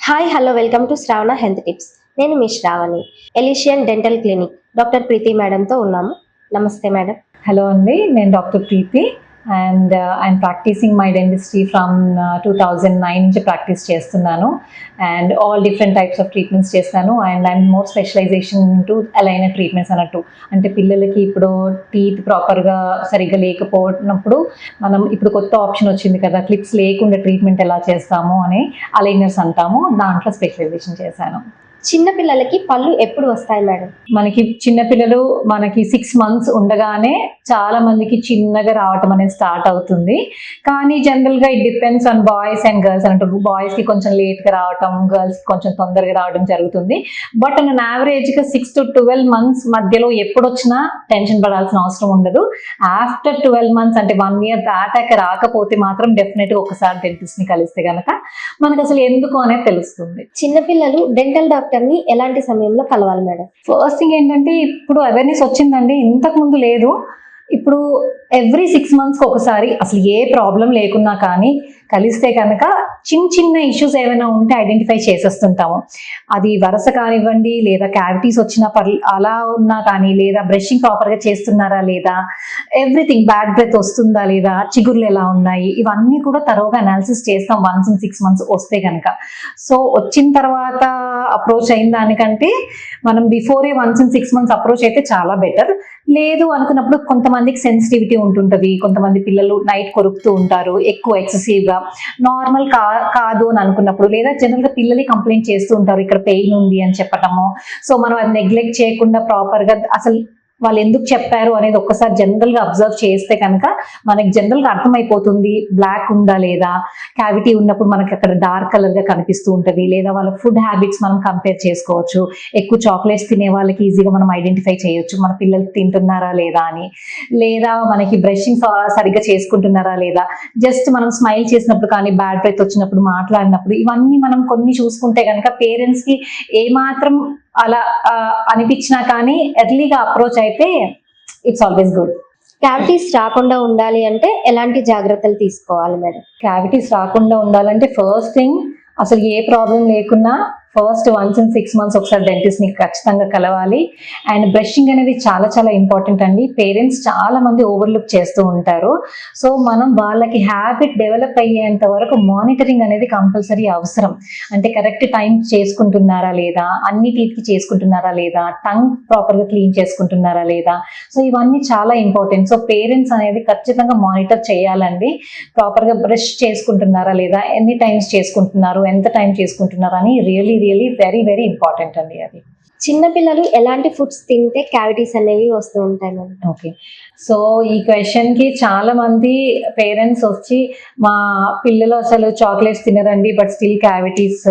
Hi hello welcome to Shravana health tips నేను మీ Shravani Elysian dental clinic doctor Preethi మేడంతో ఉన్నాము. నమస్తే madam hello అండి నేను doctor Preethi. And I'm practising my dentistry from two thousand nine నుంచి practice చేస్తున్నాను. And all different types of treatments చేస్తాను. And I'm more specialisation to aligner treatments అన్నట్టు. అంటే పిల్లలకి ఇప్పుడు టీత్ ప్రాపర్గా సరిగ్గా లేకపోయినప్పుడు మనం ఇప్పుడు కొత్త ఆప్షన్ వచ్చింది కదా క్లిప్స్ లేకుండా ట్రీట్మెంట్ ఎలా చేస్తాము అని అలైనర్స్ అంటాము. దాంట్లో స్పెషలైజేషన్ చేశాను. చిన్న పిల్లలకి పళ్ళు ఎప్పుడు వస్తాయి మేడం? మనకి చిన్నపిల్లలు మనకి సిక్స్ మంత్స్ ఉండగానే చాలా మందికి చిన్నగా రావటం అనేది స్టార్ట్ అవుతుంది. కానీ జనరల్గా it depends on boys and girls అంటే బాయ్స్కి కొంచెం లేట్గా రావటం గర్ల్స్కి కొంచెం తొందరగా రావడం జరుగుతుంది. బట్ అన్ యావరేజ్గా సిక్స్ టు ట్వెల్వ్ మంత్స్ మధ్యలో ఎప్పుడు వచ్చినా టెన్షన్ పడాల్సిన అవసరం ఉండదు. ఆఫ్టర్ ట్వెల్వ్ మంత్స్ అంటే వన్ ఇయర్ దాటాక రాకపోతే మాత్రం డెఫినెట్గా ఒకసారి డెంటిస్ట్ని కలిస్తే గనక మనకు అసలు ఎందుకు అనేది తెలుస్తుంది. చిన్న పిల్లలు డెంటల్ డాక్టర్ని ఎలాంటి సమయంలో కలవాలి మేడం? ఫస్ట్ థింగ్ ఏంటంటే ఇప్పుడు అవేర్నెస్ వచ్చిందండి. ఇంతకు ముందు లేదు. ఇప్పుడు ఎవ్రీ సిక్స్ మంత్స్కి ఒకసారి అసలు ఏ ప్రాబ్లం లేకున్నా కానీ కలిస్తే కనుక చిన్న చిన్న ఇష్యూస్ ఏమైనా ఉంటే ఐడెంటిఫై చేసేస్తుంటాము. అది వరస కానివ్వండి లేదా క్యావిటీస్ వచ్చినా పర్ అలా ఉన్నా కానీ లేదా బ్రషింగ్ ప్రాపర్గా చేస్తున్నారా లేదా ఎవ్రీథింగ్ బ్యాడ్ బ్రెత్ వస్తుందా లేదా చిగుర్లు ఎలా ఉన్నాయి ఇవన్నీ కూడా తరువుగా అనాలిసిస్ చేస్తాం వన్స్ ఇన్ సిక్స్ మంత్స్ వస్తే కనుక. సో వచ్చిన తర్వాత అప్రోచ్ అయిన దానికంటే మనం before once in six months approach అయితే చాలా బెటర్ లేదు అనుకున్నప్పుడు కొంతమందికి సెన్సిటివిటీ ఉంటుంటది కొంతమంది పిల్లలు నైట్ కొరుకుతూ ఉంటారు ఎక్కువ ఎక్సెసివ్గా. నార్మల్ కా కాదు అని అనుకున్నప్పుడు లేదా జనరల్గా పిల్లలే కంప్లైంట్ చేస్తూ ఉంటారు ఇక్కడ పెయిన్ ఉంది అని చెప్పటము. సో మనం అది నెగ్లెక్ట్ చేయకుండా ప్రాపర్గా అసలు వాళ్ళు ఎందుకు చెప్పారు అనేది ఒక్కసారి జనరల్గా అబ్జర్వ్ చేస్తే కనుక మనకి జనరల్గా అర్థమైపోతుంది బ్లాక్ ఉందా లేదా? క్యావిటీ ఉన్నప్పుడు మనకి అక్కడ డార్క్ కలర్గా కనిపిస్తూ ఉంటది. లేదా వాళ్ళ ఫుడ్ హ్యాబిట్స్ మనం కంపేర్ చేసుకోవచ్చు. ఎక్కువ చాక్లెట్స్ తినే వాళ్ళకి ఈజీగా మనం ఐడెంటిఫై చేయొచ్చు. మన పిల్లలు తింటున్నారా లేదా అని. లేదా మనకి బ్రషింగ్ సరిగ్గా చేసుకుంటున్నారా లేదా? జస్ట్ మనం స్మైల్ చేసినప్పుడు కానీ బ్యాడ్ బ్రెత్ వచ్చినప్పుడు మాట్లాడినప్పుడు ఇవన్నీ మనం కొన్ని చూసుకుంటే కనుక పేరెంట్స్కి ఏమాత్రం అలా అనిపించినా కానీ ఎర్లీగా అప్రోచ్ అయితే ఇట్స్ ఆల్వేస్ గుడ్. క్యావిటీస్ రాకుండా ఉండాలి అంటే ఎలాంటి జాగ్రత్తలు తీసుకోవాలి మేడం? క్యావిటీస్ రాకుండా ఉండాలంటే ఫస్ట్ థింగ్ అసలు ఏ ప్రాబ్లం లేకున్నా first once in six months ఒకసారి డెంటిస్ట్ని ఖచ్చితంగా కలవాలి. అండ్ బ్రషింగ్ అనేది చాలా చాలా ఇంపార్టెంట్ అండి. పేరెంట్స్ చాలా మంది ఓవర్లుక్ చేస్తూ ఉంటారు. సో మనం వాళ్ళకి హ్యాబిట్ డెవలప్ అయ్యేంత వరకు మానిటరింగ్ అనేది కంపల్సరీ అవసరం. అంటే కరెక్ట్ టైం చేసుకుంటున్నారా లేదా? అన్ని టీత్కి కి చేసుకుంటున్నారా లేదా? టంగ్ ప్రాపర్గా క్లీన్ చేసుకుంటున్నారా లేదా? సో ఇవన్నీ చాలా ఇంపార్టెంట్ సో పేరెంట్స్ అనేది ఖచ్చితంగా మానిటర్ చేయాలండి. ప్రాపర్గా బ్రష్ చేసుకుంటున్నారా లేదా? ఎన్ని టైమ్స్ చేసుకుంటున్నారు? ఎంత టైం చేసుకుంటున్నారు? అని really really very very important అండి అది. చిన్న పిల్లలు ఎలాంటి ఫుడ్స్ తింటే క్యావిటీస్ అనేవి వస్తూ ఉంటాయి ఓకే. సో ఈ క్వశ్చన్కి చాలా మంది పేరెంట్స్ వచ్చి మా పిల్లలు అసలు చాక్లెట్స్ తినరండి బట్ స్టిల్ క్యావిటీస్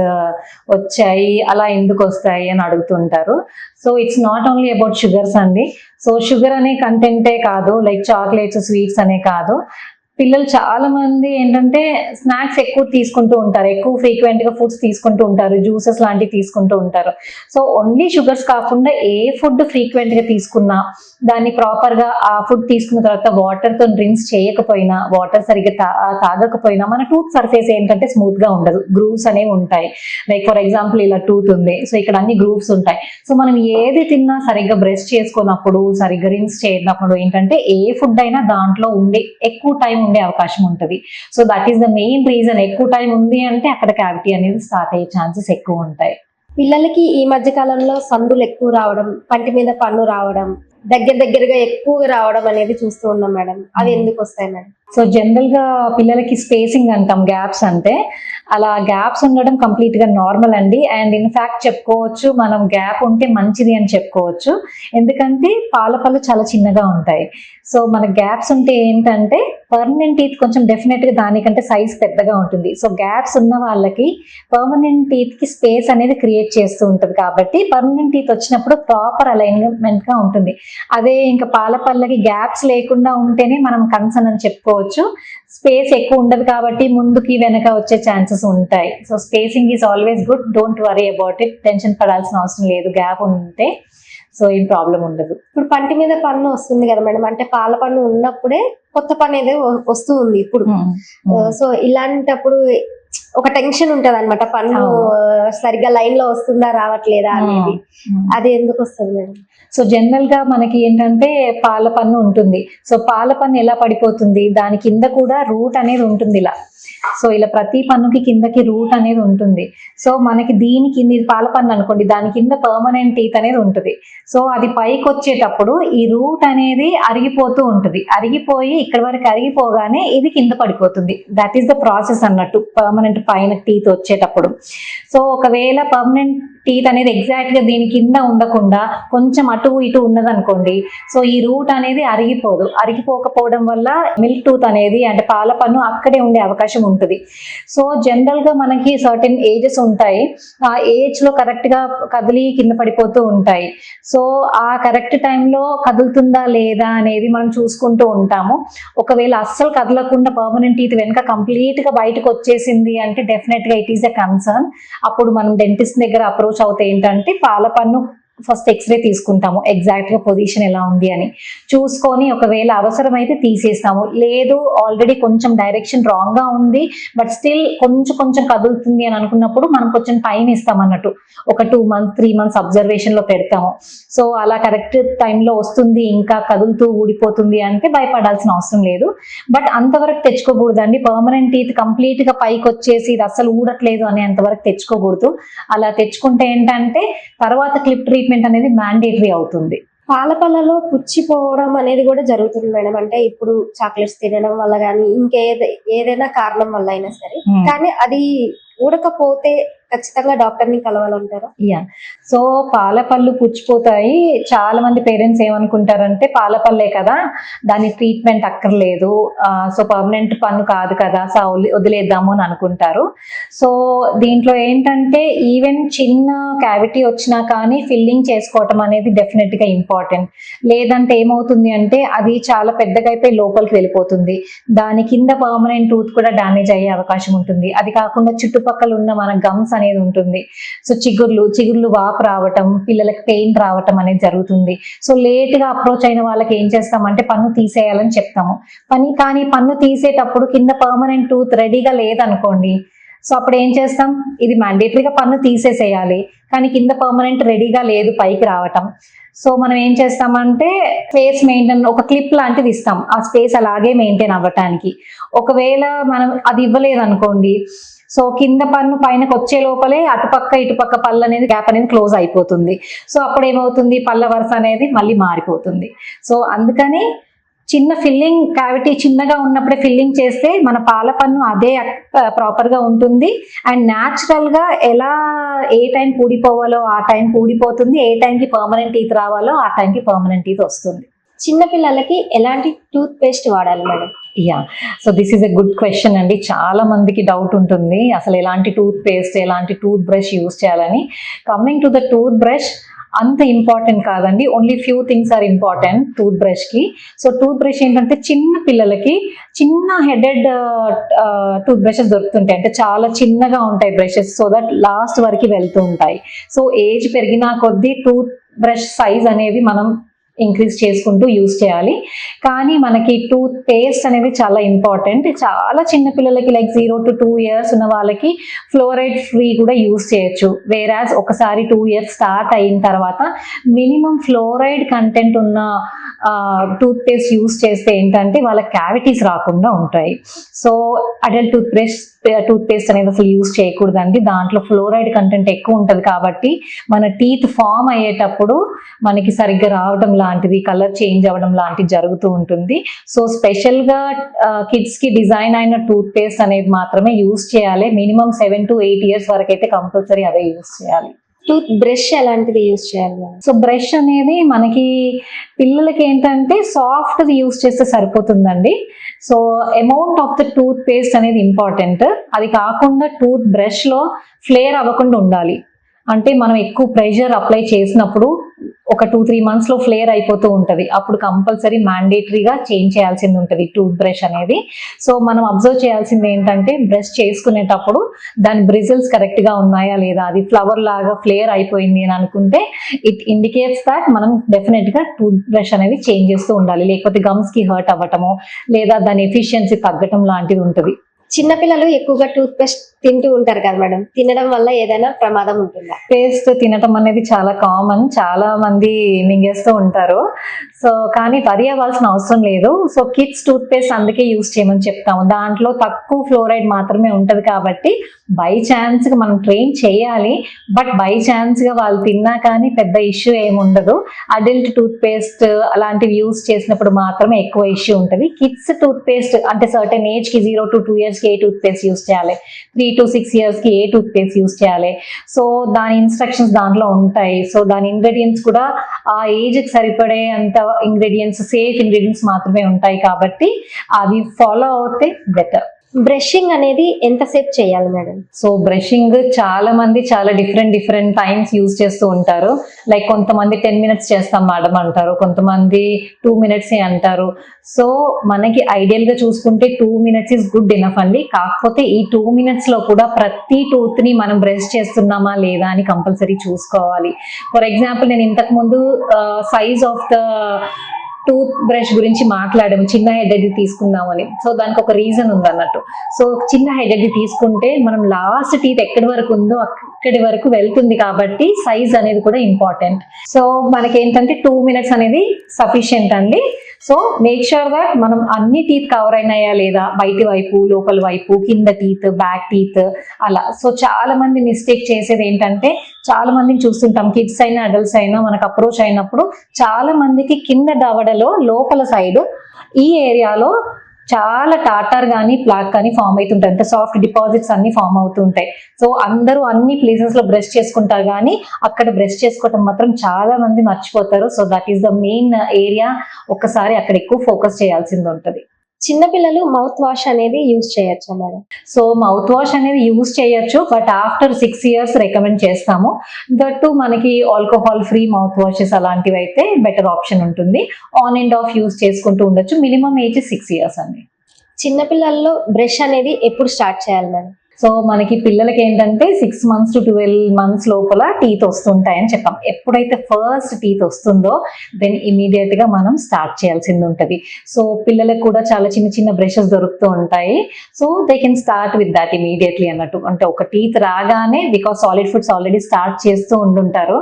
వచ్చాయి అలా ఎందుకు వస్తాయి అని అడుగుతుంటారు. So it's not only about sugars అండి. సో షుగర్ అనే కంటెంటే కాదు లైక్ చాక్లెట్స్ స్వీట్స్ అనే కాదు. పిల్లలు చాలా మంది ఏంటంటే స్నాక్స్ ఎక్కువ తీసుకుంటూ ఉంటారు. ఎక్కువ ఫ్రీక్వెంట్గా ఫుడ్స్ తీసుకుంటూ ఉంటారు. జ్యూసెస్ లాంటివి తీసుకుంటూ ఉంటారు. సో ఓన్లీ షుగర్స్ కాకుండా ఏ ఫుడ్ ఫ్రీక్వెంట్గా తీసుకున్నా దాన్ని ప్రాపర్గా ఆ ఫుడ్ తీసుకున్న తర్వాత వాటర్తో డ్రింక్స్ చేయకపోయినా వాటర్ సరిగ్గా తాగకపోయినా మన టూత్ సర్ఫేస్ ఏంటంటే స్మూత్గా ఉండదు. గ్రూవ్స్ అనేవి ఉంటాయి. లైక్ ఫర్ ఎగ్జాంపుల్ ఇలా టూత్ ఉంది. సో ఇక్కడ అన్ని గ్రూవ్స్ ఉంటాయి. సో మనం ఏది తిన్నా సరిగ్గా బ్రష్ చేసుకున్నప్పుడు సరిగ్గా రిన్స్ చేయనప్పుడు ఏంటంటే ఏ ఫుడ్ అయినా దాంట్లో ఉండే ఎక్కువ టైం ఉండే అవకాశం ఉంటుంది. So that is the main reason ఎక్కువ టైం ఉంది అంటే అక్కడ క్యావిటీ అనేది స్టార్ట్ అయ్యే ఛాన్సెస్ ఎక్కువ ఉంటాయి. పిల్లలకి ఈ మధ్య కాలంలో సందులు ఎక్కువ రావడం పంటి మీద పన్ను రావడం దగ్గర దగ్గరగా ఎక్కువగా రావడం అనేది చూస్తూ ఉన్నాం మేడం. అవి ఎందుకు వస్తాయి మేడం? సో జనరల్గా పిల్లలకి స్పేసింగ్ అంటాం గ్యాప్స్ అంటే. అలా గ్యాప్స్ ఉండడం కంప్లీట్గా నార్మల్ అండి. అండ్ ఇన్ఫాక్ట్ చెప్పుకోవచ్చు మనం గ్యాప్ ఉంటే మంచిది అని చెప్పుకోవచ్చు. ఎందుకంటే పాల పళ్ళు చాలా చిన్నగా ఉంటాయి. సో మన గ్యాప్స్ ఉంటే ఏంటంటే పర్మనెంట్ టీత్ కొంచెం డెఫినెట్గా దానికంటే సైజ్ పెద్దగా ఉంటుంది. సో గ్యాప్స్ ఉన్న వాళ్ళకి పర్మనెంట్ టీత్కి స్పేస్ అనేది క్రియేట్ చేస్తూ ఉంటుంది కాబట్టి పర్మనెంట్ టీత్ వచ్చినప్పుడు ప్రాపర్ అలైన్మెంట్గా ఉంటుంది. అదే ఇంకా పాల పళ్ళకి గ్యాప్స్ లేకుండా ఉంటేనే మనం కన్సర్న్ అని చెప్పుకోవచ్చు. స్పేస్ ఎక్కువ ఉండదు కాబట్టి ముందుకి వెనక వచ్చే ఛాన్సెస్ ఉంటాయి. So spacing is always good don't worry about it tension పడాల్సిన అవసరం లేదు. గ్యాప్ ఉంటే సో ఏం ప్రాబ్లం ఉండదు. ఇప్పుడు పంటి మీద పన్ను వస్తుంది కదా మేడం. అంటే పాల పన్ను ఉన్నప్పుడే కొత్త పన్ను ఏదో వ- వస్తూ ఉంది ఇప్పుడు సో ఇలాంటప్పుడు ఒక టెన్షన్ ఉంటది అనమాట పన్ను సరిగ్గా లైన్లో వస్తుందా రావట్లేదా అనేది. అది ఎందుకు వస్తుంది మేడం? సో జనరల్గా మనకి ఏంటంటే పాల పన్ను ఉంటుంది. సో పాల పన్ను ఎలా పడిపోతుంది? దాని కింద కూడా రూట్ అనేది ఉంటుంది ఇలా. సో ఇలా ప్రతి పన్నుకి కిందకి రూట్ అనేది ఉంటుంది. సో మనకి దీని కింద ఇది పాల పన్ను అనుకోండి దాని కింద పర్మనెంట్ టీత్ అనేది ఉంటుంది. సో అది పైకి వచ్చేటప్పుడు ఈ రూట్ అనేది అరిగిపోతూ ఉంటుంది. అరిగిపోయి ఇక్కడ వరకు అరిగిపోగానే ఇది కింద పడిపోతుంది. దట్ ఈస్ ద ప్రాసెస్ అన్నట్టు. పర్మనెంట్ పైన టీత్ వచ్చేటప్పుడు. సో ఒకవేళ పర్మనెంట్ టీత్ అనేది ఎగ్జాక్ట్గా దీని కింద ఉండకుండా కొంచెం అటు ఇటు ఉన్నదనుకోండి. సో ఈ రూట్ అనేది అరిగిపోదు. అరిగిపోకపోవడం వల్ల మిల్క్ టూత్ అనేది అంటే పాల పన్ను అక్కడే ఉండే అవకాశం ఉంటుంది. సో జనరల్గా మనకి సర్టెన్ ఏజెస్ ఉంటాయి. ఆ ఏజ్లో కరెక్ట్గా కదిలి కింద పడిపోతూ ఉంటాయి. సో ఆ కరెక్ట్ టైంలో కదులుతుందా లేదా అనేది మనం చూసుకుంటూ ఉంటాము. ఒకవేళ అస్సలు కదలకుండా పర్మనెంట్ టీత్ వెనుక కంప్లీట్గా బయటకు వచ్చేసింది అంటే డెఫినెట్గా ఇట్ ఈస్ ఎ కన్సర్న్ అప్పుడు మనం డెంటిస్ట్ దగ్గర అప్రోచ్ అవుతే ఏంటంటే పాల పన్ను ఫస్ట్ ఎక్స్రే తీసుకుంటాము. ఎగ్జాక్ట్గా పొజిషన్ ఎలా ఉంది అని. చూసుకొని ఒకవేళ అవసరమైతే తీసేస్తాము. లేదు ఆల్రెడీ కొంచెం డైరెక్షన్ రాంగ్గా ఉంది బట్ స్టిల్ కొంచెం కొంచెం కదులుతుంది అని అనుకున్నప్పుడు మనం కొంచెం టైం ఇస్తాం అన్నట్టు ఒక టూ మంత్స్ త్రీ మంత్స్ అబ్జర్వేషన్లో పెడతాము. సో అలా కరెక్ట్ టైంలో వస్తుంది ఇంకా కదులుతూ ఊడిపోతుంది అంటే భయపడాల్సిన అవసరం లేదు. బట్ అంతవరకు తెచ్చుకోకూడదండి. పర్మనెంట్ టీత్ కంప్లీట్గా పైకి వచ్చేసి ఇది అసలు ఊడట్లేదు అని అంతవరకు తెచ్చుకోకూడదు. అలా తెచ్చుకుంటే ఏంటంటే తర్వాత క్లిప్ ట్రీట్మెంట్ అనేది మ్యాండేటరీ అవుతుంది. పాల పళ్ళలో పుచ్చిపోవడం అనేది కూడా జరుగుతుంది మేడం. అంటే ఇప్పుడు చాక్లెట్స్ తినడం వల్ల కానీ ఇంకేది ఏదైనా కారణం వల్ల అయినా సరే. కానీ అది ఊడకపోతే ఖచ్చితంగా డాక్టర్ని కలవాలంటారా? యా. సో పాల పళ్ళు పుచ్చిపోతాయి. చాలా మంది పేరెంట్స్ ఏమనుకుంటారంటే పాల పళ్ళే కదా దాని ట్రీట్మెంట్ అక్కర్లేదు. సో పర్మనెంట్ పన్ను కాదు కదా సో వదిలేద్దాము అని అనుకుంటారు. సో దీంట్లో ఏంటంటే ఈవెన్ చిన్న క్యావిటీ వచ్చినా కానీ ఫిల్లింగ్ చేసుకోవటం అనేది డెఫినెట్గా ఇంపార్టెంట్. లేదంటే ఏమవుతుంది అంటే అది చాలా పెద్దగా అయిపోయి లోపలికి వెళ్ళిపోతుంది. దాని కింద పర్మనెంట్ టూత్ కూడా డ్యామేజ్ అయ్యే అవకాశం ఉంటుంది. అది కాకుండా చుట్టుపక్కల ఉన్న మన గమ్స్ అనేది ఉంటుంది. సో చిగుర్లు చిగుర్లు వాపు రావటం పిల్లలకి పెయిన్ రావటం అనేది జరుగుతుంది. సో లేట్గా అప్రోచ్ అయిన వాళ్ళకి ఏం చేస్తామంటే పన్ను తీసేయాలని చెప్తాము. పని కానీ పన్ను తీసేటప్పుడు కింద పర్మనెంట్ టూత్ రెడీగా లేదనుకోండి. సో అప్పుడు ఏం చేస్తాం? ఇది మ్యాండేటరీగా పన్ను తీసేసేయాలి. కానీ కింద పర్మనెంట్ రెడీగా లేదు పైకి రావటం. సో మనం ఏం చేస్తామంటే స్పేస్ మెయింటైన్ ఒక క్లిప్ లాంటిది ఇస్తాం. ఆ స్పేస్ అలాగే మెయింటైన్ అవ్వటానికి. ఒకవేళ మనం అది ఇవ్వలేదు అనుకోండి సో కింద పన్ను పైనకి వచ్చే లోపలే అటుపక్క ఇటుపక్క పళ్ళు అనేది గ్యాప్ అనేది క్లోజ్ అయిపోతుంది. సో అప్పుడు ఏమవుతుంది? పళ్ళ వరుస అనేది మళ్ళీ మారిపోతుంది. సో అందుకని చిన్న ఫిల్లింగ్ క్యావిటీ చిన్నగా ఉన్నప్పుడే ఫిల్లింగ్ చేస్తే మన పాల పన్ను అదే uh, ప్రాపర్గా ఉంటుంది. అండ్ న్యాచురల్గా ఎలా ఏ టైం కూడిపోవాలో ఆ టైం కూడిపోతుంది. ఏ టైంకి పర్మనెంట్ టీత్ రావాలో ఆ టైంకి పర్మనెంట్ టీత్ వస్తుంది. చిన్న పిల్లలకి ఎలాంటి టూత్ పేస్ట్ వాడాలి madam? Yeah so this is a good question అండి. చాలా మందికి డౌట్ ఉంటుంది. అసలు ఎలాంటి టూత్ పేస్ట్ ఎలాంటి టూత్ బ్రష్ యూస్ చేయాలని. Coming to the tooth brush అంత ఇంపార్టెంట్ కాదండి. Only few things are important tooth బ్రష్కి. సో టూత్ బ్రష్ ఏంటంటే చిన్న పిల్లలకి చిన్న హెడెడ్ టూత్ బ్రషెస్ దొరుకుతుంటాయి. అంటే చాలా చిన్నగా ఉంటాయి బ్రషెస్ సో దట్ లాస్ట్ వరకు వెళ్తూ ఉంటాయి. సో ఏజ్ పెరిగినా కొద్దీ టూత్ బ్రష్ సైజ్ అనేది మనం ఇంక్రీజ్ చేసుకుంటూ యూస్ చేయాలి. కానీ మనకి టూత్ పేస్ట్ అనేది చాలా ఇంపార్టెంట్ చాలా చిన్న పిల్లలకి like zero to two years ఉన్న వాళ్ళకి ఫ్లోరైడ్ ఫ్రీ కూడా యూస్ చేయొచ్చు. వేరాజ్ ఒకసారి టూ ఇయర్స్ స్టార్ట్ అయిన తర్వాత మినిమం ఫ్లోరైడ్ కంటెంట్ ఉన్న టూత్ పేస్ట్ యూస్ చేస్తే ఏంటంటే వాళ్ళ క్యావిటీస్ రాకుండా ఉంటాయి. So adult toothbrush toothpaste అనేది అసలు యూస్ చేయకూడదండి. దాంట్లో ఫ్లోరైడ్ కంటెంట్ ఎక్కువ ఉంటుంది కాబట్టి మన టీత్ ఫామ్ అయ్యేటప్పుడు మనకి సరిగ్గా రావడం లాంటిది కలర్ చేంజ్ అవ్వడం లాంటిది జరుగుతూ ఉంటుంది. సో స్పెషల్గా కిడ్స్కి డిజైన్ అయిన టూత్ పేస్ట్ అనేది మాత్రమే యూస్ చేయాలి. Minimum seven to eight years వరకు అయితే కంపల్సరీ అదే యూస్ చేయాలి. టూత్ బ్రష్ ఎలాంటిది యూజ్ చేయాలి సో బ్రష్ అనేది మనకి పిల్లలకి ఏంటంటే సాఫ్ట్ యూస్ చేస్తే సరిపోతుందండి. So amount of the toothpaste అనేది ఇంపార్టెంట్. అది కాకుండా టూత్ బ్రష్లో ఫ్లేర్ అవ్వకుండా ఉండాలి. అంటే మనం ఎక్కువ ప్రెషర్ అప్లై చేసినప్పుడు ఒక టూ త్రీ మంత్స్లో ఫ్లేర్ అయిపోతూ ఉంటది. అప్పుడు కంపల్సరీ మ్యాండేటరీగా చేంజ్ చేయాల్సింది ఉంటుంది టూత్ బ్రష్ అనేది. సో మనం అబ్జర్వ్ చేయాల్సింది ఏంటంటే బ్రష్ చేసుకునేటప్పుడు దాని బ్రిజిల్స్ కరెక్ట్గా ఉన్నాయా లేదా? అది ఫ్లవర్ లాగా ఫ్లేర్ అయిపోయింది అని అనుకుంటే ఇట్ ఇండికేట్స్ దాట్ మనం డెఫినెట్గా టూత్ బ్రష్ అనేది చేంజ్ చేస్తూ ఉండాలి. లేకపోతే గమ్స్కి హర్ట్ అవ్వటము లేదా దాని ఎఫిషియన్సీ తగ్గటం లాంటిది ఉంటుంది. చిన్నపిల్లలు ఎక్కువగా టూత్ పేస్ట్ తింటూ ఉంటారు కదా మేడం. తినడం వల్ల ఏదైనా ప్రమాదం ఉంటుందా? పేస్ట్ తినటం అనేది చాలా కామన్. చాలా మంది మింగేస్తూ ఉంటారు. సో కానీ వరి అవ్వాల్సిన అవసరం లేదు. సో కిడ్స్ టూత్ పేస్ట్ అందుకే యూస్ చేయమని చెప్తాము. దాంట్లో తక్కువ ఫ్లోరైడ్ మాత్రమే ఉంటది కాబట్టి బై ఛాన్స్గా మనం ట్రైన్ చేయాలి బట్ బై ఛాన్స్గా వాళ్ళు తిన్నా కానీ పెద్ద ఇష్యూ ఏముండదు అడల్ట్ టూత్పేస్ట్ అలాంటివి యూస్ చేసినప్పుడు మాత్రమే ఎక్కువ ఇష్యూ ఉంటుంది. కిడ్స్ టూత్పేస్ట్ అంటే సర్టెన్ ఏజ్కి జీరో టు టూ ఇయర్స్కి ఏ టూత్ పేస్ట్ యూస్ చేయాలి. త్రీ టు సిక్స్ ఇయర్స్కి ఏ టూత్పేస్ట్ యూస్ చేయాలి. సో దాని ఇన్స్ట్రక్షన్స్ దాంట్లో ఉంటాయి. సో దాని ఇంగ్రీడియంట్స్ కూడా ఆ ఏజ్కి సరిపడే అంత ఇంగ్రీడియంట్స్ సేఫ్ ఇంగ్రీడియంట్స్ మాత్రమే ఉంటాయి కాబట్టి అవి ఫాలో అవుతే బెటర్ బ్రషింగ్ అనేది ఎంతసేపు చేయాలి మేడం? సో బ్రషింగ్ చాలా మంది చాలా డిఫరెంట్ డిఫరెంట్ టైమ్స్ యూజ్ చేస్తూ ఉంటారు. లైక్ కొంతమంది టెన్ మినిట్స్ చేస్తాం మేడం అంటారు. కొంతమంది టూ మినిట్స్ అంటారు. సో మనకి ఐడియల్గా చూసుకుంటే two minutes is good enough అండి. కాకపోతే ఈ టూ మినిట్స్లో కూడా ప్రతి టూత్ని మనం బ్రష్ చేస్తున్నామా లేదా అని కంపల్సరీ చూసుకోవాలి. ఫర్ ఎగ్జాంపుల్ నేను ఇంతకు ముందు size of the tooth brush గురించి మాట్లాడాము చిన్న హెడ్ తీసుకుందామని. సో దానికి ఒక రీజన్ ఉంది అన్నట్టు సో చిన్న హెడ్ తీసుకుంటే మనం లాస్ట్ టీత్ ఎక్కడి వరకు ఉందో అక్కడి వరకు వెళ్తుంది కాబట్టి సైజ్ అనేది కూడా ఇంపార్టెంట్ సో మనకి ఏంటంటే టూ మినిట్స్ అనేది సఫిషియంట్ అండి. సో మేక్ షూర్ దట్ మనం అన్ని టీత్ కవర్ అయినాయా లేదా? బయటి వైపు లోపల వైపు కింద టీత్ బ్యాక్ టీత్ అలా. సో చాలా మంది మిస్టేక్ చేసేది ఏంటంటే చాలా మందిని చూస్తుంటాం. కిడ్స్ అయినా అడల్ట్స్ అయినా మనకు అప్రోచ్ అయినప్పుడు చాలా మందికి కింద దవడలో లోపల సైడ్ ఈ ఏరియాలో చాలా టాటర్ కానీ ప్లాక్ కానీ ఫామ్ అవుతుంటాయి అంటే సాఫ్ట్ డిపాజిట్స్ అన్ని ఫామ్ అవుతుంటాయి. సో అందరూ అన్ని ప్లేసెస్లో బ్రష్ చేసుకుంటారు కానీ అక్కడ బ్రష్ చేసుకోవటం మాత్రం చాలా మంది మర్చిపోతారు. So that is the main area ఒక్కసారి అక్కడ ఎక్కువ ఫోకస్ చేయాల్సింది ఉంటుంది. చిన్నపిల్లలు మౌత్ వాష్ అనేది యూజ్ చేయొచ్చా మేడం. సో మౌత్ వాష్ అనేది యూజ్ చేయొచ్చు but after six years recommend చేస్తాము. దట్టు మనకి ఆల్కహాల్ ఫ్రీ మౌత్ వాషెస్ అలాంటివి అయితే బెటర్ ఆప్షన్ ఉంటుంది. ఆన్ అండ్ ఆఫ్ యూజ్ చేసుకుంటూ ఉండొచ్చు. మినిమం ఏజ్ సిక్స్ ఇయర్స్ అండి. చిన్నపిల్లల్లో బ్రష్ అనేది ఎప్పుడు స్టార్ట్ చేయాలి మేడం? సో మనకి పిల్లలకి ఏంటంటే six months to twelve months లోపల టీత్ వస్తుంటాయని చెప్పాం. ఎప్పుడైతే ఫస్ట్ టీత్ వస్తుందో దెన్ ఇమీడియట్గా మనం స్టార్ట్ చేయాల్సింది ఉంటుంది. సో పిల్లలకు కూడా చాలా చిన్న చిన్న బ్రషెస్ దొరుకుతూ ఉంటాయి. So they can start with that immediately అన్నట్టు. అంటే ఒక టీత్ రాగానే because solid foods already start చేస్తూ ఉండుంటారు.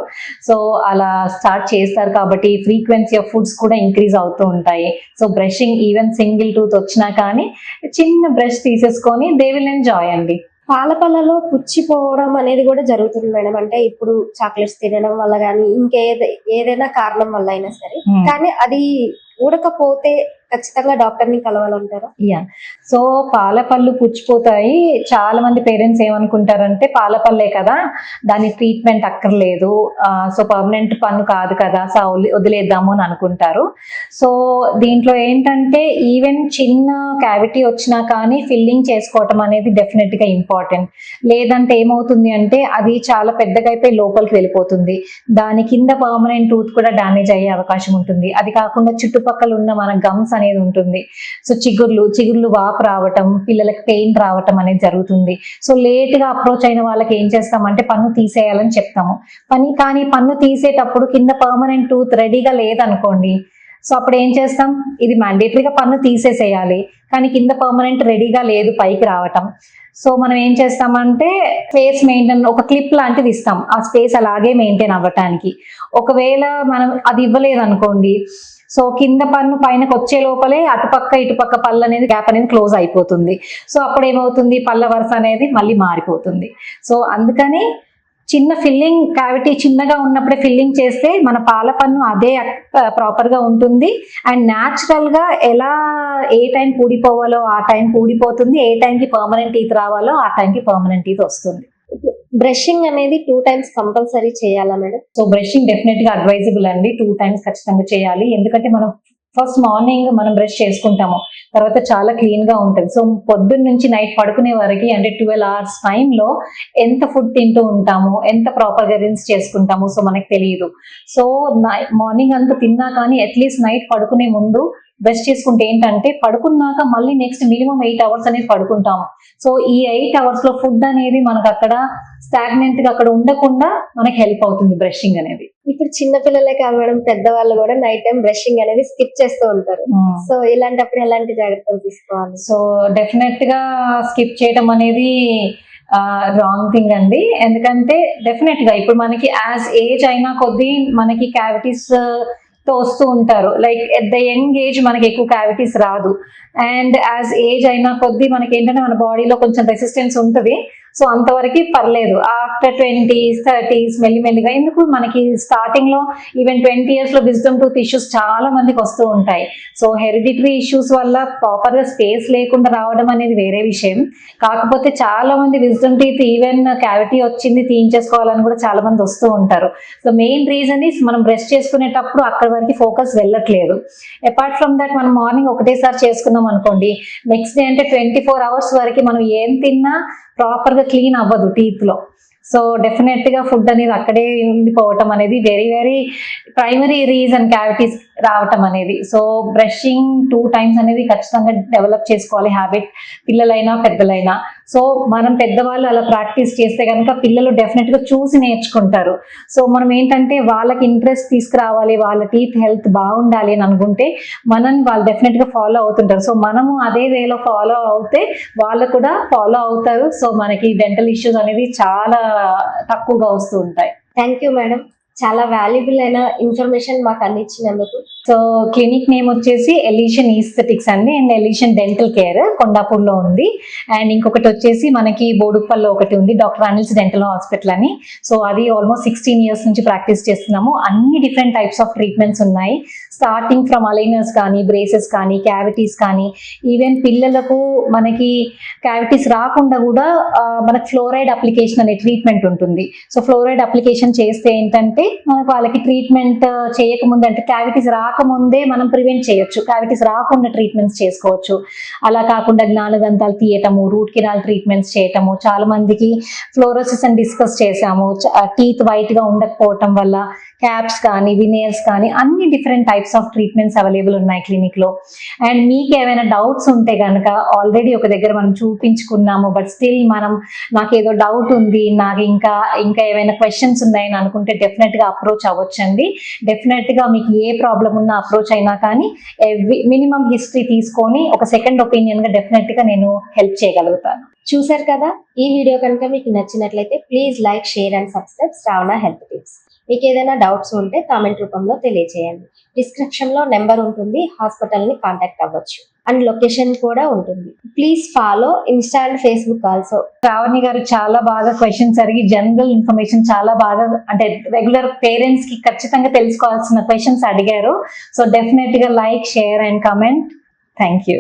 సో అలా స్టార్ట్ చేస్తారు కాబట్టి ఫ్రీక్వెన్సీ ఆఫ్ ఫుడ్స్ కూడా ఇంక్రీజ్ అవుతూ ఉంటాయి. So brushing even single tooth వచ్చినా కానీ చిన్న బ్రష్ తీసేసుకొని దే విల్ ఎంజాయ్ అండి. పాల పళ్ళలో పుచ్చిపోవడం అనేది కూడా జరుగుతుంది మేడం. అంటే ఇప్పుడు చాక్లెట్స్ తినడం వల్ల కానీ ఇంకేది ఏదైనా కారణం వల్ల అయినా సరే. కానీ అది ఊడకపోతే ఖచ్చితంగా డాక్టర్ని కలవాలంటారా? Yeah so పాలపళ్ళు పుచ్చిపోతాయి. చాలా మంది పేరెంట్స్ ఏమనుకుంటారంటే పాల కదా దాని ట్రీట్మెంట్ అక్కర్లేదు. సో పర్మనెంట్ పన్ను కాదు కదా సో వదిలేద్దాము అని అనుకుంటారు. సో దీంట్లో ఏంటంటే ఈవెన్ చిన్న క్యావిటీ వచ్చినా కానీ ఫిల్లింగ్ చేసుకోవటం అనేది డెఫినెట్గా ఇంపార్టెంట్. లేదంటే ఏమవుతుంది అంటే అది చాలా పెద్దగా అయిపోయి లోపలికి వెళ్ళిపోతుంది. దాని కింద పర్మనెంట్ టూత్ కూడా డ్యామేజ్ అయ్యే అవకాశం ఉంటుంది. అది కాకుండా చుట్టుపక్కల ఉన్న మన గమ్స్ అనేది ఉంటుంది. సో చిగుర్లు చిగుర్లు వాపు రావటం పిల్లలకి పెయిన్ రావటం అనేది జరుగుతుంది. సో లేట్గా అప్రోచ్ అయిన వాళ్ళకి ఏం చేస్తామంటే పన్ను తీసేయాలని చెప్తాము. పని కానీ పన్ను తీసేటప్పుడు కింద పర్మనెంట్ టూత్ రెడీగా లేదనుకోండి సో అప్పుడు ఏం చేస్తాం? ఇది మ్యాండేటరీగా పన్ను తీసేసేయాలి. కానీ కింద పర్మనెంట్ రెడీగా లేదు పైకి రావటం. సో మనం ఏం చేస్తామంటే స్పేస్ మెయింటైన్ ఒక క్లిప్ లాంటిది ఇస్తాం. ఆ స్పేస్ అలాగే మెయింటైన్ అవ్వటానికి. ఒకవేళ మనం అది ఇవ్వలేదు అనుకోండి సో కింద పన్ను పైనకి వచ్చే లోపలే అటుపక్క ఇటుపక్క పళ్ళు అనేది గ్యాప్ అనేది క్లోజ్ అయిపోతుంది. సో అప్పుడు ఏమవుతుంది? పళ్ళ వరుస అనేది మళ్ళీ మారిపోతుంది. సో అందుకని చిన్న ఫిల్లింగ్ క్యావిటీ చిన్నగా ఉన్నప్పుడే ఫిల్లింగ్ చేస్తే మన పాల పన్ను అదే ప్రాపర్గా ఉంటుంది. అండ్ న్యాచురల్గా ఎలా ఏ టైం కూడిపోవాలో ఆ టైం కూడిపోతుంది. ఏ టైంకి పర్మనెంట్ టీత్ రావాలో ఆ టైంకి పర్మనెంట్ టీత్ వస్తుంది. బ్రషింగ్ అనేది టూ టైమ్స్ కంపల్సరీ చేయాలా మేడం సో బ్రషింగ్ డెఫినెట్గా అడ్వైజబుల్ అండి. టూ టైమ్స్ ఖచ్చితంగా చేయాలి. ఎందుకంటే మనం ఫస్ట్ మార్నింగ్ మనం బ్రష్ చేసుకుంటాము. తర్వాత చాలా క్లీన్గా ఉంటుంది. సో పొద్దున్న నుంచి నైట్ పడుకునే వరకు అంటే ట్వెల్వ్ అవర్స్ టైంలో ఎంత ఫుడ్ తింటూ ఉంటాము ఎంత ప్రాపర్గా రిన్స్ చేసుకుంటాము సో మనకు తెలియదు సో మార్నింగ్ అంతా తిన్నా కానీ అట్లీస్ట్ నైట్ పడుకునే ముందు బ్రష్ చేసుకుంటే ఏంటంటే పడుకున్నాక మళ్ళీ నెక్స్ట్ మినిమం ఎయిట్ అవర్స్ అనేది పడుకుంటాము. సో ఈ ఎయిట్ అవర్స్లో ఫుడ్ అనేది మనకు అక్కడ స్టాగ్నెంట్గా అక్కడ ఉండకుండా మనకి హెల్ప్ అవుతుంది బ్రషింగ్ అనేది. ఇప్పుడు చిన్న పిల్లలే కాదు మేడం పెద్దవాళ్ళు కూడా నైట్ టైం బ్రషింగ్ అనేది స్కిప్ చేస్తూ ఉంటారు. సో ఇలాంటప్పుడు ఎలాంటి జాగ్రత్తలు తీసుకోవాలి? సో డెఫినెట్గా స్కిప్ చేయడం అనేది రాంగ్ థింగ్ అండి. ఎందుకంటే డెఫినెట్గా ఇప్పుడు మనకి యాజ్ ఏజ్ అయినా కొద్దీ మనకి క్యావిటీస్తో వస్తూ ఉంటారు. Like at the young age మనకి ఎక్కువ క్యావిటీస్ రాదు. అండ్ యాజ్ ఏజ్ అయినా కొద్దీ మనకి ఏంటంటే మన బాడీలో కొంచెం రెసిస్టెన్స్ ఉంటుంది. సో అంతవరకు పర్లేదు. ఆఫ్టర్ ట్వంటీస్ థర్టీస్ మెల్లిమెల్లిగా ఎందుకు మనకి స్టార్టింగ్లో ఈవెన్ ట్వంటీ ఇయర్స్లో విజ్డమ్ టూత్ ఇష్యూస్ చాలా మందికి వస్తూ ఉంటాయి. సో హెరిడిటరీ ఇష్యూస్ వల్ల ప్రాపర్గా స్పేస్ లేకుండా రావడం అనేది వేరే విషయం. కాకపోతే చాలా మంది విజ్డమ్ టీత్ ఈవెన్ క్యావిటీ వచ్చింది తీయించేసుకోవాలని కూడా చాలా మంది వస్తూ ఉంటారు. సో మెయిన్ రీజన్ ఇస్ మనం బ్రష్ చేసుకునేటప్పుడు అక్కడ వరకు ఫోకస్ వెళ్ళట్లేదు. అపార్ట్ ఫ్రమ్ దట్ మనం మార్నింగ్ ఒకటేసారి చేసుకున్నాం అనుకోండి. నెక్స్ట్ డే అంటే ట్వంటీ ఫోర్ అవర్స్ వరకు మనం ఏం తిన్నా ప్రాపర్గా క్లీన్ అవ్వదు టీత్లో. సో డెఫినెట్గా ఫుడ్ అనేది అక్కడే ఉండిపోవటం అనేది very very primary reason cavities రావటం అనేది. సో బ్రషింగ్ టూ టైమ్స్ అనేది ఖచ్చితంగా డెవలప్ చేసుకోవాలి హ్యాబిట్ పిల్లలైనా పెద్దలైనా. సో మనం పెద్దవాళ్ళు అలా ప్రాక్టీస్ చేస్తే కనుక పిల్లలు డెఫినెట్గా చూసి నేర్చుకుంటారు. సో మనం ఏంటంటే వాళ్ళకి ఇంట్రెస్ట్ తీసుకురావాలి వాళ్ళ టీత్ హెల్త్ బాగుండాలి అని అనుకుంటే మనం వాళ్ళు డెఫినెట్గా ఫాలో అవుతుంటారు. సో మనము అదే వేలో ఫాలో అవుతే వాళ్ళు కూడా ఫాలో అవుతారు. సో మనకి డెంటల్ ఇష్యూస్ అనేది చాలా తక్కువగా వస్తూ ఉంటాయి. Thank you madam. చాలా వాల్యుబుల్ అయిన ఇన్ఫర్మేషన్ మాకు అందించినందుకు. సో క్లినిక్ నేమ్ వచ్చేసి ఎలిషన్ ఈస్థెటిక్స్ అండి. అండ్ ఎలిషన్ డెంటల్ కేర్ కొండాపూర్లో ఉంది. అండ్ ఇంకొకటి వచ్చేసి మనకి బోడుప్పల్లో ఒకటి ఉంది. డాక్టర్ అనిల్స్ డెంటల్ హాస్పిటల్ అని. సో అది ఆల్మోస్ట్ సిక్స్టీన్ ఇయర్స్ నుంచి ప్రాక్టీస్ చేస్తున్నాము. అన్ని డిఫరెంట్ టైప్స్ ఆఫ్ ట్రీట్మెంట్స్ ఉన్నాయి. స్టార్టింగ్ ఫ్రమ్ అలైనర్స్ కానీ బ్రేసెస్ కానీ క్యావిటీస్ కానీ ఈవెన్ పిల్లలకు మనకి క్యావిటీస్ రాకుండా కూడా మనకు ఫ్లోరైడ్ అప్లికేషన్ అనే ట్రీట్మెంట్ ఉంటుంది. సో ఫ్లోరైడ్ అప్లికేషన్ చేస్తే ఏంటంటే మనకు వాళ్ళకి ట్రీట్మెంట్ చేయకముందు అంటే క్యావిటీస్ రాకముందే మనం ప్రివెంట్ చేయొచ్చు. క్యావిటీస్ రాకుండా ట్రీట్మెంట్స్ చేసుకోవచ్చు. అలా కాకుండా జ్ఞానదంతాలు తీయటము రూట్ కెనాల్ ట్రీట్మెంట్స్ చేయటము చాలా మందికి ఫ్లోరోసిస్ అని డిస్కస్ చేసాము టీత్ వైట్గా ఉండకపోవటం వల్ల క్యాప్స్ కానీ వినేయర్స్ కానీ అన్ని different types of treatments available ఉన్నాయి క్లినిక్లో. అండ్ మీకు ఏమైనా డౌట్స్ ఉంటే కనుక ఆల్రెడీ ఒక దగ్గర మనం చూపించుకున్నాము బట్ స్టిల్ మనం నాకు ఏదో డౌట్ ఉంది నాకు ఇంకా ఇంకా ఏమైనా క్వశ్చన్స్ ఉన్నాయని అనుకుంటే డెఫినెట్గా అప్రోచ్ అవ్వచ్చండి. డెఫినెట్గా మీకు ఏ ప్రాబ్లం ఉన్నా అప్రోచ్ అయినా కానీ మినిమం హిస్టరీ తీసుకొని ఒక సెకండ్ ఒపీనియన్గా డెఫినెట్గా నేను హెల్ప్ చేయగలుగుతాను. చూసారు కదా? ఈ వీడియో కనుక మీకు నచ్చినట్లయితే please like share and subscribe Shravana health tips మీకు ఏదైనా డౌట్స్ ఉంటే కామెంట్ రూపంలో తెలియజేయండి డిస్క్రిప్షన్లో నెంబర్ ఉంటుంది హాస్పిటల్ని కాంటాక్ట్ అవ్వచ్చు. అండ్ లొకేషన్ కూడా ఉంటుంది. Please follow Insta and Facebook also. Ravani గారు చాలా బాగా క్వశ్చన్స్ అడిగి జనరల్ ఇన్ఫర్మేషన్ చాలా బాగా అంటే రెగ్యులర్ పేరెంట్స్కి ఖచ్చితంగా తెలుసుకోవాల్సిన క్వశ్చన్స్ అడిగారు. సో డెఫినెట్గా like share and comment thank you